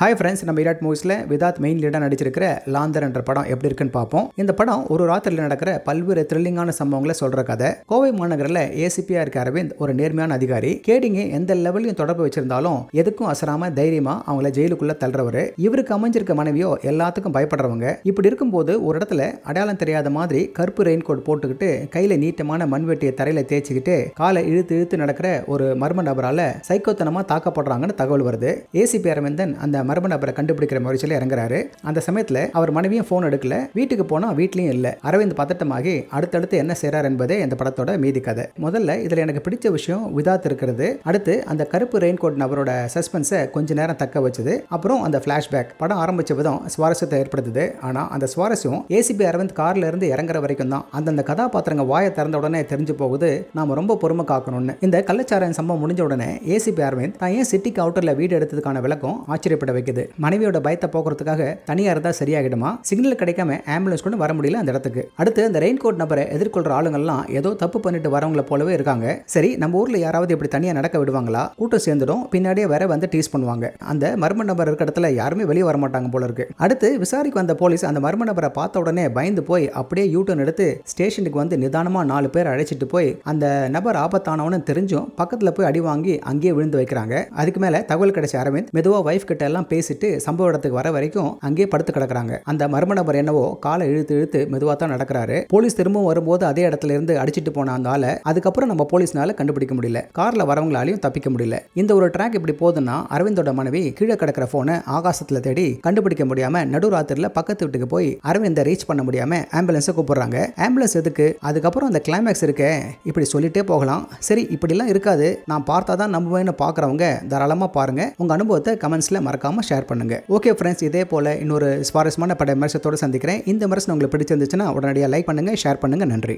Hi friends நம்ம Virat மூவிஸில் விதாத் main லீடாக நடிச்சிருக்கிற லாந்தர் என்ற படம் எப்படி இருக்குன்னு பார்ப்போம். இந்த படம் ஒரு ராத்திரியில் நடக்கிற பல்வேறு த்ரில்லிங்கான சம்பவங்களை சொல்கிற கதை. கோவை மாநகரில் ஏசிபியா இருக்க அரவிந்த் ஒரு நேர்மையான அதிகாரி. கேடிங்க எந்த லெவலையும் தொடர்பு வச்சிருந்தாலும் எதுக்கும் அசராம தைரியமாக அவங்கள ஜெயிலுக்குள்ளே தள்ளுறவர். இவருக்கு அமைஞ்சிருக்க மனைவியோ எல்லாத்துக்கும் பயப்படுறவங்க. இப்படி இருக்கும்போது ஒரு இடத்துல அடையாளம் தெரியாத மாதிரி கருப்பு ரெயின் கோட் போட்டுக்கிட்டு கையில் நீட்டமான மண்வெட்டியை தரையில் தேய்ச்சிக்கிட்டு காலை இழுத்து இழுத்து நடக்கிற ஒரு மர்ம நபரால் சைக்கோத்தனமாக தாக்கப்படுறாங்கன்னு தகவல் வருது. ஏசிபி அரவிந்தன் அந்த மர்ம நபரை கண்டுபிடிக்கிற முயற்சியில் இறங்குறாரு. அந்த சமயத்தில் அவர் மனைவியும் ஃபோன் எடுக்கல. வீட்டுக்கு போனால் வீட்லையும் இல்லை. அரவிந்த் பதட்டமாகி அடுத்தடுத்து என்ன செய்கிறார் என்பதே இந்த படத்தோட மீதி கதை. முதல்ல இதில் எனக்கு பிடிச்ச விஷயம் விதாத் இருக்கிறது. அடுத்து அந்த கருப்பு ரெயின் கோட் நபரோட சஸ்பென்ஸை கொஞ்ச நேரம் தக்க வச்சது. அப்புறம் அந்த ஃப்ளாஷ்பேக் படம் ஆரம்பித்த விதம் சுவாரஸ்யத்தை ஏற்படுத்துது. ஆனால் அந்த சுவாரஸ்யம் ஏசிபி அரவிந்த் கார்ல இருந்து இறங்குற வரைக்கும் தான். அந்தந்த கதாபாத்திரங்க வாயை திறந்த உடனே தெரிஞ்சு போகுது. நாம் ரொம்ப பொறுமை காக்கணும்னு. இந்த கள்ளச்சாராயம் சம்பவம் முடிஞ்ச உடனே ஏசிபி அரவிந்த் தான் ஏன் சிட்டிக்கு அவுட்டரில் வீடு எடுத்ததுக்கான விளக்கம் ஆச்சரியப்பட வைக்குது. மனைவியோட பயத்தை போக்குறதுக்காக தனியா இருந்தா சரியாகிடுமா? சிக்னல் கிடைக்காம ஆம்புலன்ஸ் கொண்டு வர முடியல அந்த இடத்துக்கு. அடுத்து அந்த ரெயின் கோட் நபரை எதிர்கொள்ற ஆளுங்கள்லாம் ஏதோ தப்பு பண்ணிட்டு வரவங்களை போலவே இருக்காங்க. சரி நம்ம ஊர்ல யாராவது இப்படி தனியா நடக்க விடுவாங்களா? கூட்டம் சேர்ந்துடும் பின்னாடியே வேற வந்து டீஸ் பண்ணுவாங்க. அந்த மர்ம நபர் இருக்க இடத்துல யாருமே வெளியே வர மாட்டாங்க போல இருக்கு. அடுத்து விசாரிக்க வந்த போலீஸ் அந்த மர்ம நபரை பார்த்த உடனே பயந்து போய் அப்படியே யூடியூன் எடுத்து ஸ்டேஷனுக்கு வந்து நிதானமா நாலு பேர் அழைச்சிட்டு போய் அந்த நபர் ஆபத்தானவனு தெரிஞ்சும் பக்கத்துல போய் அடி வாங்கி அங்கேயே விழுந்து வைக்கிறாங்க. அதுக்கு மேல தகவல் கிடைச்ச அரவிந்த் மெதுவா வைஃப் கிட்ட எல்லாம் பேசிட்டு சம்பவ இடத்துக்கு வர வரைக்கும் அங்கேயே படுத்து கிடக்குறாங்க. அந்த மர்ம நபர் என்னவோ காலை இழுத்து இழுத்து மெதுவாக தான் நடக்கிறாரு. போலீஸ் திரும்பவும் வரும்போது அதே இடத்துல இருந்து அடிச்சிட்டு போன அந்த ஆளை அதுக்கப்புறம் நம்ம போலீஸ்னால கண்டுபிடிக்க முடியல. கார்ல வரவங்களாலையும் தப்பிக்க முடியல. இந்த ஒரு ட்ராக் இப்படி போகுதுன்னா அரவிந்தோட மனைவி கீழே கிடக்கிற போனை ஆகாசத்துல தேடி கண்டுபிடிக்க முடியாம நடுராத்திரில பக்கத்து வீட்டுக்கு போய் அரவிந்தை ரீச் பண்ண முடியாம ஆம்புலன்ஸை கூப்பிடுறாங்க. ஆம்புலன்ஸ் எதுக்கு? அதுக்கப்புறம் அந்த கிளைமேக்ஸ் இருக்கே இப்படி சொல்லிட்டே போகலாம். சரி இப்படிலாம் இருக்காது. நான் பார்த்தா தான் நம்புவேன்னு பார்க்குறவங்க தாராளமாக பாருங்க. உங்க அனுபவத்தை கமெண்ட்ஸ்ல மறக்காமல் ஷேர் பண்ணுங்க. ஓகே ஃப்ரெண்ட்ஸ் இதே போல இன்னொரு சுவாரஸ்யமான பட விமர்சத்தோடு சந்திக்கிறேன். இந்த விமர்சனம் உங்களுக்கு பிடிச்சிருந்துச்சுன்னா உடனடியாக லைக் பண்ணுங்க ஷேர் பண்ணுங்க. நன்றி.